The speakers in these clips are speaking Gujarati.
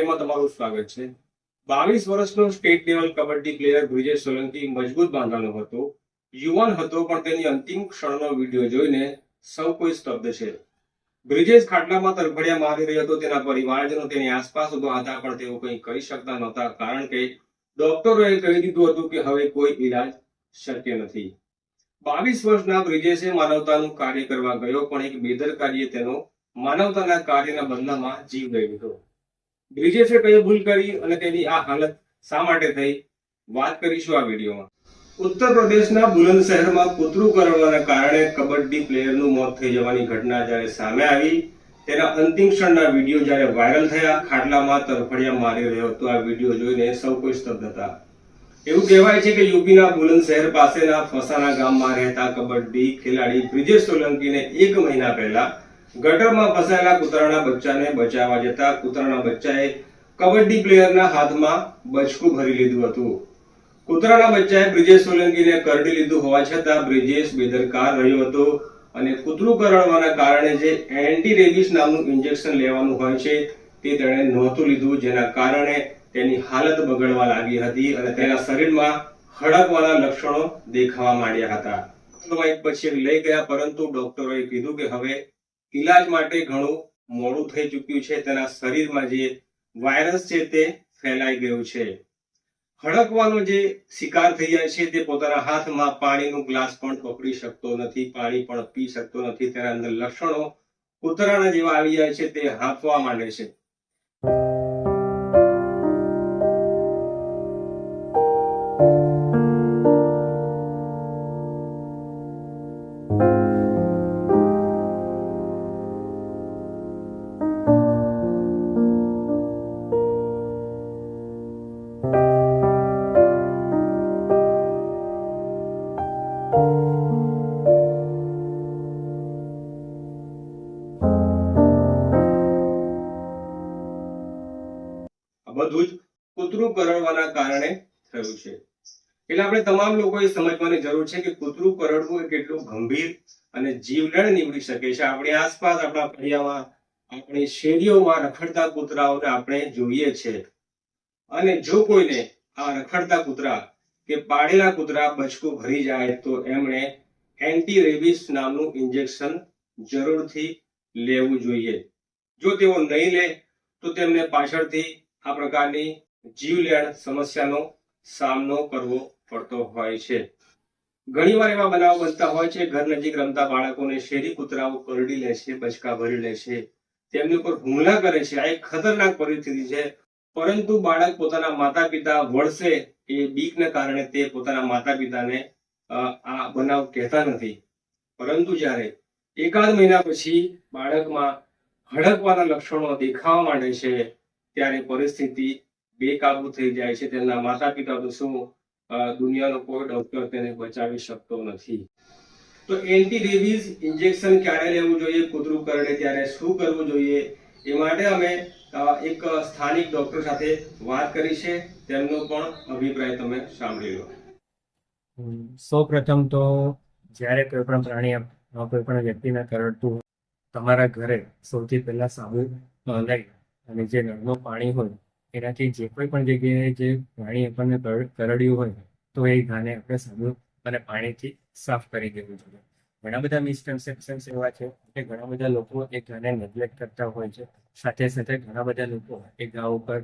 લાઈવમાં તમારું સ્વાગત છે. બાવીસ વર્ષનો state level kabaddi player Brijesh Solanki મજબૂત બાંધાનો હતો. યુવાન હતો, પણ તેની અંતિમ ક્ષણનો વીડિયો જોઈને સૌ કોઈ સ્તબ્ધ છે. બ્રિજેશ ખાટલામાં તરફડિયા મારી રહ્યો હતો, તેના પરિવારજનો તેની આસપાસ ઊભા હતા, પણ તેઓ કંઈ કરી શકતા નહોતા, કારણ કે ડોક્ટરોએ કહી દીધું હતું કે હવે કોઈ ઈલાજ શક્ય નથી. બાવીસ વર્ષના બ્રિજેશે માનવતાનું કાર્ય કરવા ગયો, પણ એક બેદરકારીએ તેનો માનવતાના કાર્યના બદલામાં જીવ લઈ લીધો. બ્રિજેશે કઈ ભૂલ કરી અને તેની આ હાલત શા માટે થઈ? વાત કરીશું આ વિડીયોમાં. ઉત્તર પ્રદેશના બુલંદ શહેરમાં કૂતરું કરડવાના કારણે કબડ્ડી પ્લેયરનું મોત થઈ જવાની ઘટના જ્યારે સામે આવી, તેના અંતિમ ક્ષણના વીડિયો જ્યારે વાયરલ થયા, ખાટલામાં તરફડિયા મારી રહ્યો હતો. આ વીડિયો જોઈને સૌ કોઈ સ્તબ્ધ હતા. એવું કહેવાય છે કે યુપીના બુલંદ શહેર પાસેના ફસાના ગામમાં રહેતા કબડ્ડી ખેલાડી બ્રિજેશ સોલંકીને એક મહિના પહેલા ગટરમાં ફસાયેલા કૂતરાના બચ્ચાને બચાવવા જતા કૂતરાના બચ્ચાએ કબડ્ડી પ્લેયરના હાથમાં બચકું ભરી લીધું હતું. કૂતરાના બચ્ચાએ બ્રિજેશ સોલંકીને કરડી લીધું હોવા છતાં બ્રિજેશ બેદરકાર રહ્યો હતો અને કૂતરું કરડવાના કારણે જે એન્ટી રેબિસ નામનું ઇન્જેક્શન લેવાનું હોય છે તે તેણે નહોતું લીધું, જેના કારણે તેની હાલત બગડવા લાગી હતી અને તેના શરીરમાં હડકવાના લક્ષણો દેખાવા માંડ્યા હતા. એક પછી લઈ ગયા, પરંતુ ડોક્ટરોએ કીધું કે હવે ઈલાજ માટે ઘણું મોડું થઈ ચૂક્યું છે. તેના શરીરમાં જે વાયરસ છે તે ફેલાઈ ગયું છે. હડકવાનો જે શિકાર થઈ જાય છે તે પોતાના હાથમાં પાણીનું ગ્લાસ પણ પકડી શકતો નથી, પાણી પણ પી શકતો નથી. તેના અંદર લક્ષણો કૂતરાના જેવા આવી જાય છે તે હાંફવા માંડે છે. કૂતરું કારણે થયું છે. એટલે આપણે તમામ લોકોએ સમજવાની જરૂર છે કે કૂતરું કરડવું એ કેટલું ગંભીર અને જીવલેણ નીવડી શકે છે. આપણી આસપાસ, આપણા ફળિયામાં, આપણી શેરીઓમાં રખડતા કૂતરાઓને આપણે જોઈએ છે. અને જો કોઈને આ રખડતા કૂતરા કે પાડેલા કૂતરા બચકું ભરી જાય, તો એમણે એન્ટી રેબિસ નામનું ઇન્જેક્શન જરૂરથી લેવું જોઈએ. જો તેઓ નહીં લે, તો તેમને પાછળથી આ પ્રકારની જીવલેણ સમસ્યાનો સામનો કરવો પડતો હોય છે. ઘણીવાર એવા બનાવ બનતા હોય છે, ઘર નજીક રમતા બાળકોને શેરી કૂતરાઓ કરડી લે છે, બચકા ભરી લે છે. તેમની ઉપર હુમલા કરે છે. આ એક ખતરનાક પરિસ્થિતિ છે. પરંતુ બાળક પોતાના માતા પિતા વળશે એ બીકને કારણે તે પોતાના માતા પિતાને આ બનાવ કહેતા નથી. પરંતુ જ્યારે એકાદ મહિના પછી બાળકમાં હડકવાના લક્ષણો દેખાવા માંડે છે, ત્યારે પરિસ્થિતિ બેકાબુ થઈ જાય છે, તેમના માતા પિતા તો શું દુનિયાનો કોઈ ડોક્ટર તેને બચાવી શકતો નથી. તો એન્ટી રેબીઝ ઇન્જેક્શન ક્યારે લેવું જોઈએ કૂતરું કરડે ત્યારે શું કરવું જોઈએ, એ માટે અમે એક સ્થાનિક ડોક્ટર સાથે વાત કરી છે, તેમનો પણ અભિપ્રાય તમે સાંભળી લો સૌ પ્રથમ તો જ્યારે કોઈ પણ પ્રાણી કોઈ પણ વ્યક્તિને કરડતું તમારા ઘરે સૌથી પહેલા સાબુ લઈ અને જે નળનું પાણી હોય એનાથી જે કોઈ પણ જગ્યાએ જે પાણી આપણને કર- કરડ્યું હોય, તો એ ઘાને આપણે સાબુ અને પાણીથી સાફ કરી દેવું જોઈએ. ઘણા બધા મિસકન્સેપ્શન્સ એવા છે કે ઘણા બધા લોકો એ ઘાને નેગ્લેક્ટ કરતા હોય છે. સાથે સાથે ઘણા બધા લોકો એ ઘા ઉપર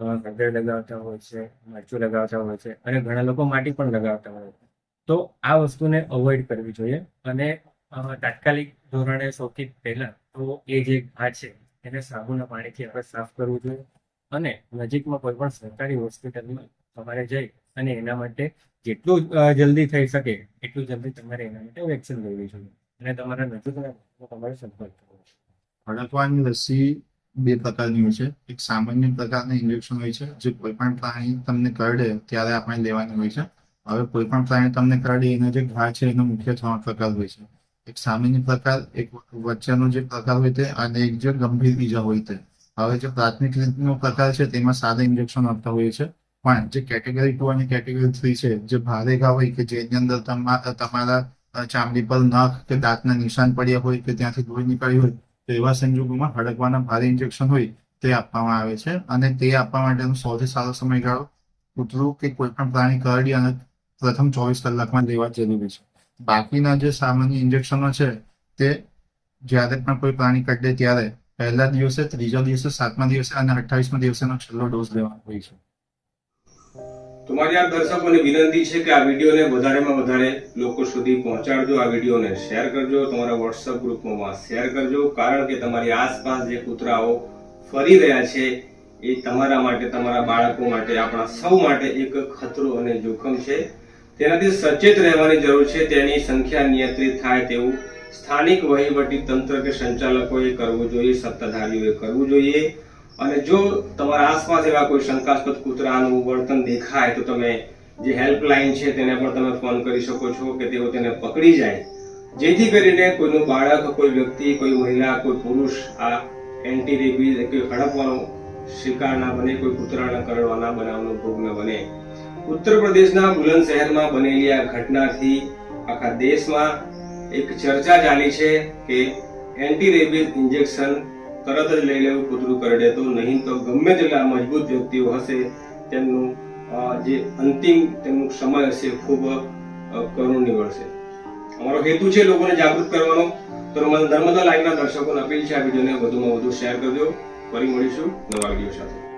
હળદર લગાવતા હોય છે, મરચું લગાવતા હોય છે અને ઘણા લોકો માટી પણ લગાવતા હોય છે. તો આ વસ્તુને અવોઇડ કરવી જોઈએ અને તાત્કાલિક ધોરણે સૌથી પહેલા તો એ જે ઘા છે, એને સાબુના પાણીથી આપણે સાફ કરવું જોઈએ. અને નજીકમાં કોઈ પણ સરકારી હોસ્પિટલમાં તમારે જઈ અને એના માટે જેટલું જલ્દી થઈ શકે, એટલું જલ્દી તમારે એના માટે વેક્સિન લેવી જોઈએ. અને તમારા નજીકના તમારે સંપર્ક કરવો હડકવાની રસી બે પ્રકારની હોય છે. એક સામાન્ય પ્રકારના ઇન્જેક્શન હોય છે, જે કોઈ પણ પ્રાણી તમને કરડે ત્યારે આપણે લેવાની હોય છે. હવે કોઈ પણ પ્રાણી તમને કરડે, એનો જે ઘા છે, એનો મુખ્ય ત્રણ પ્રકાર હોય છે. એક સામાન્ય પ્રકાર, એક વચ્ચેનો જે પ્રકાર હોય તે, અને એક જે ગંભીર ઈજા હોય તે. હવે જે પ્રાથમિક રીતનો પ્રકાર છે, તેમાં સાદા ઇન્જેક્શન આપતા હોઈએ છે. પણ જે કેટેગરી ટુ અને કેટેગરી થ્રી છે, જે ભારે ઘા હોય કે જેની અંદર તમા- તમારા ચામડી પર નખ કે દાંતના નિશાન પડ્યા હોય કે ત્યાંથી લોહી નીકળી હોય, તો એવા સંજોગોમાં હડકવાના ભારે ઇન્જેક્શન હોય તે આપવામાં આવે છે. અને તે આપવા માટેનો સૌથી સારો સમયગાળો કૂતરું કે કોઈ પણ પ્રાણી કરડી અને પ્રથમ ચોવીસ કલાકમાં લેવા જરૂરી છે. બાકીના જે સામાન્ય ઇન્જેક્શનો છે, તે જ્યારે પણ કોઈ પ્રાણી કરડે ત્યારે પહેલા દિવસે ત્રીજા દિવસે સાતમા દિવસે અને અઠ્ઠાવીસમા દિવસેનો છેલ્લો ડોઝ લેવાનો હોય છે. તમારી આ દર્શકોને વિનંતી છે કે આ વિડીયોને વધારેમાં વધારે લોકો સુધી પહોંચાડજો, આ વિડીયોને શેર કરજો, તમારા વોટ્સઅપ ગ્રુપમાં શેર કરજો, કારણ કે તમારી આસપાસ જે કૂતરાઓ ફરી રહ્યા છે, એ તમારા માટે, તમારા બાળકો માટે, આપણા સૌ માટે એક ખતરો અને જોખમ છે. તેનાથી સચેત રહેવાની જરૂર છે, તેની સંખ્યા નિયંત્રિત થાય તેવું સ્થાનિક વહીવટી તંત્ર કે સંચાલકોએ કરવું જોઈએ, સત્તાધારીઓએ કરવું જોઈએ. અને જો તમારા આસપાસ એવા કોઈ શંકાસ્પદ કૂતરાનું વર્તન દેખાય, તો તમે જે હેલ્પલાઇન છે તેને પણ તમે ફોન કરી શકો છો કે તેઓ તેને પકડી જાય. જેથી કરીને કોઈનું બાળક, કોઈ વ્યક્તિ, કોઈ મહિલા, કોઈ પુરુષ આ એન્ટી રેબીઝ કે હડપવાનો શિકાર ના બને, કોઈ કૂતરાના કરડવાના બનાવનો ભોગ ન બને. ઉત્તર પ્રદેશના બુલંદ શહેરમાં બનેલી આ ઘટનાથી આખા દેશમાં એક ચર્ચા ચાલી છે કે એન્ટી રેબિસ ઇન્જેક્શન તરત જ લઈ લેવું કૂતરું કરડે તો નહીં તો ગમે તેટલા મજબૂત વ્યક્તિઓ હશે, તેમનું જે અંતિમ તેમનું સમય હશે ખૂબ કરુણ નીવડશે. અમારો હેતુ છે લોકોને જાગૃત કરવાનો. તો નર્મદા લાઈવના દર્શકોને અપીલ છે આ વિડીયોને વધુમાં વધુ શેર કરજો. ફરી મળીશું નવા વીડિયો સાથે.